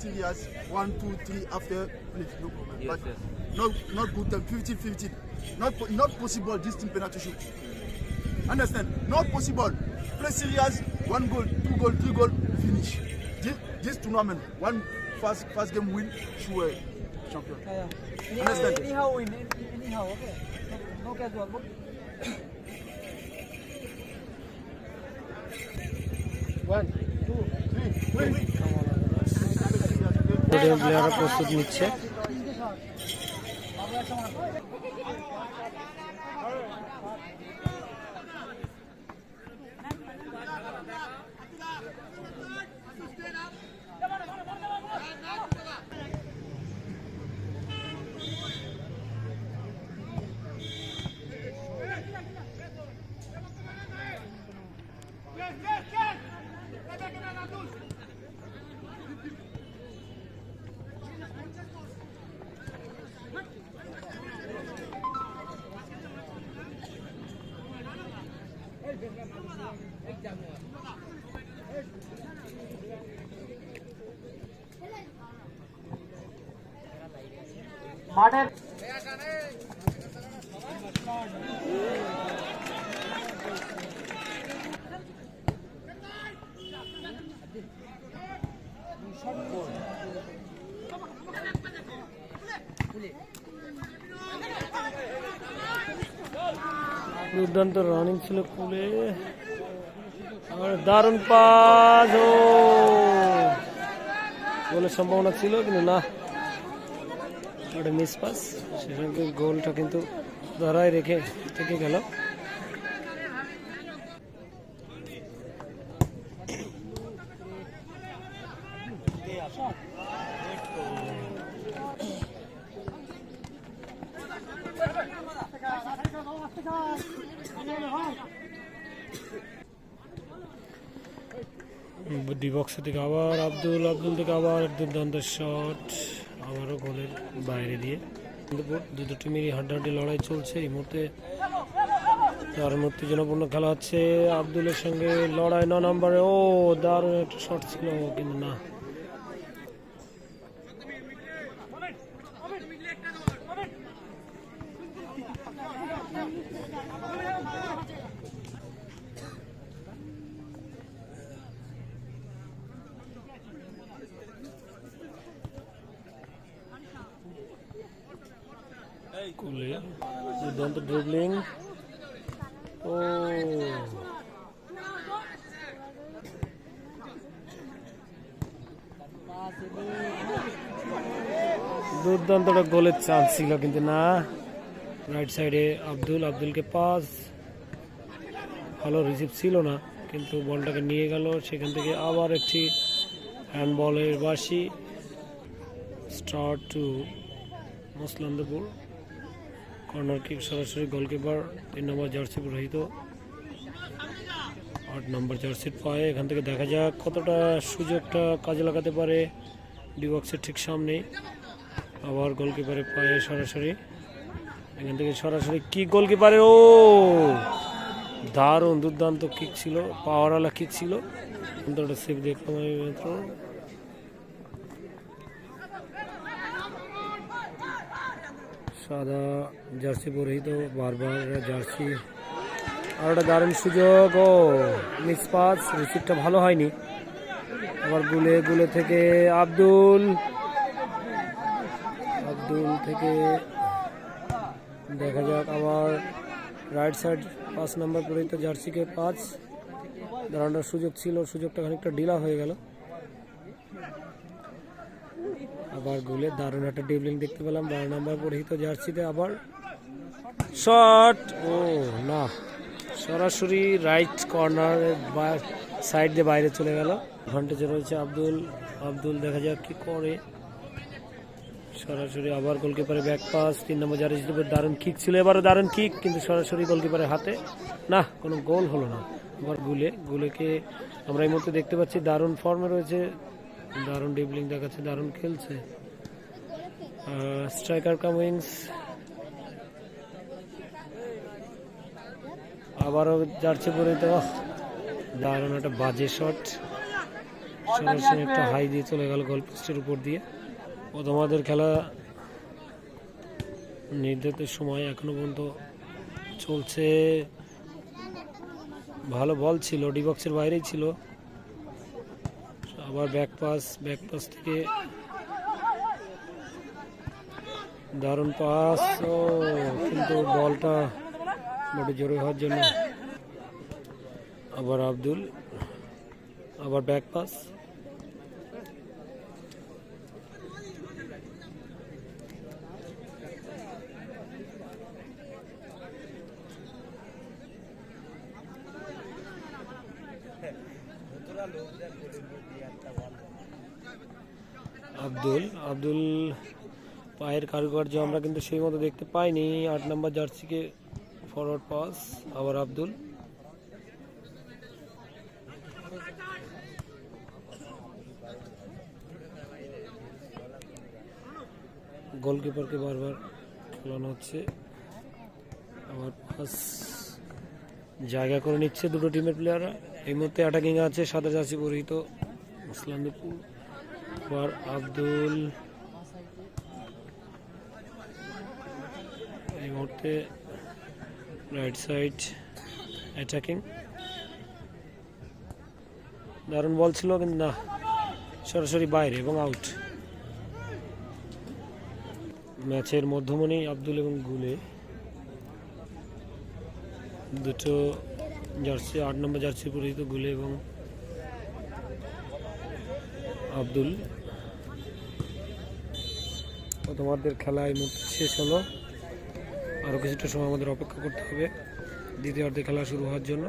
serious. One, two, three after, please, no problem. Yes, but yes. Not, not good time. 15, 15. Not, not possible. This team penalty shoot. Understand? Not possible. Play serious. One goal, two goal, three goal, finish. This, this tournament, one first first game win, sure champion. Yeah, yeah. Understand? Anyhow win, anyhow, okay. No, no casual. But One, two, three, win. দুজন প্লেয়াররা প্রস্তুত নিচ্ছে। মাঠের দুর্দান্ত running ছিল কুলে দারুণ pass, ও। গোলের সম্ভাবনা ছিল, কিন্তু না। ওটা মিস পাস সেখানে গোলটা কিন্তু ধরায় রেখে থেকে গেল। ডি বক্সের থেকে আবার আব্দুল আব্দুল থেকে আবার দুর্দান্ত শট, আবারও গোলের বাইরে দিয়ে। দুটো টিমেরই হাড্ডাহাড্ডি লড়াই চলছে। এই মুহূর্তে দারুণ উত্তেজনাপূর্ণ খেলা হচ্ছে আব্দুলের সঙ্গে লড়াই। ন নম্বরে, ও দারুণ একটা শট ছিল, কিন্তু না। কুলে, দুর্দান্ত ড্রিবলিং ও। দুর্দান্ত একটা গোলের চান্স ছিল কিন্তু না। রাইট সাইডে আব্দুল, আব্দুলকে পাস ভালো রিসিভ ছিল না, কিন্তু বলটাকে নিয়ে গেল। সেখান থেকে আবার একটি হ্যান্ডবলের বাসি start to Muslandpur corner kick সরাসরি গোলকিপার, তিন নম্বর জার্সি রহিত আট নম্বর জার্সির পায়ে এখান থেকে দেখা যাক কতটা সুযোগটা কাজে লাগাতে পারে ডিবক্সের ঠিক সামনে আবার গোলকিপারের পায়ে সরাসরি। এখান থেকে সরাসরি কি গোলকিপারে ও, দারুণ দুর্দান্ত কিক ছিল পাওয়ারওয়ালা কিক ছিল। সেভ দেখলাম আমি সাদা জার্সি পরিহিত, বারবার জার্সি। আর একটা দারুণ সুযোগ, ও, মিস পাস রিসিভটা ভালো হয়নি। আবার গুলে গুলে থেকে আব্দুল। আব্দুল থেকে দেখা যাক, আবার রাইট সাইড পাঁচ নাম্বার পরিহিত জার্সিকে পাঁচ। দাঁড়ানোর সুযোগ ছিল, সুযোগটা খানিকটা ডিলা হয়ে গেল। আবার গোলে দারুণ একটা ডিবলিং দেখতে পেলাম। বারো নাম্বার পরিহিত জার্সিতে আবার শট ও, না। সরাসরি রাইট কর্নার সাইড দিয়ে বাইরে চলে গেল। ঘন্টেজে রয়েছে আব্দুল। আব্দুল দেখা যাক কি করে। সরাসরি আবার গোলকিপারে ব্যাক পাস তিন নম্বর জার্সি দারুণ কিক ছিল। এবারও দারুণ কিক কিন্তু সরাসরি গোলকিপারের হাতে। না, কোনো গোল হলো না। আবার গুলে, গুলেকে আমরা এই মুহূর্তে দেখতে পাচ্ছি, দারুণ ফর্মে রয়েছে দারুণ ডিবলিং দেখাচ্ছে, দারুণ খেলছে। স্ট্রাইকার কাম উইংস আবারও জার্সি পরে তো দারুণ একটা বাজে শট সরাসরি একটা হাই দিয়ে চলে গেল গোল পোস্টের উপর দিয়ে। ও তোমাদের খেলা নির্ধারিত সময় এখনও পর্যন্ত চলছে। ভালো বল ছিল ডি বক্সের বাইরেই ছিল। আবার ব্যাক পাস ব্যাক পাস থেকে দারুণ পাস ও, কিন্তু বলটা মোটে জোরে হওয়ার জন্য। আবার আব্দুল, আবার ব্যাক পাস আব্দুল আব্দুল পায়ের কারুকার্য আমরা কিন্তু সেই মতো দেখতে পাইনি। আট নম্বর জার্সিকে ফরওয়ার্ড পাস আবার আব্দুল। গোলকিপারকে বারবার খেলানো হচ্ছে। আবার পাস জায়গা করে নিচ্ছে দুটো টিমের প্লেয়াররা এই মুহূর্তে অ্যাটাকিং আছে সাদা জার্সি পরিহিত ইসলামদীপুর আবার আব্দুল এই মুহূর্তে রাইট সাইড অ্যাটাকিং দারুণ বল ছিল কিন্তু না, সরাসরি বাইরে এবং আউট ম্যাচের মধ্যমণি আব্দুল এবং গুলে দুটো জার্সি, আট নম্বর জার্সি পরিচিত গুলে এবং আব্দুল। তোমাদের খেলা এই মুহূর্তে শেষ হলো। আরও কিছুটা সময় আমাদের অপেক্ষা করতে হবে। দ্বিতীয় অর্ধে খেলা শুরু হওয়ার জন্য।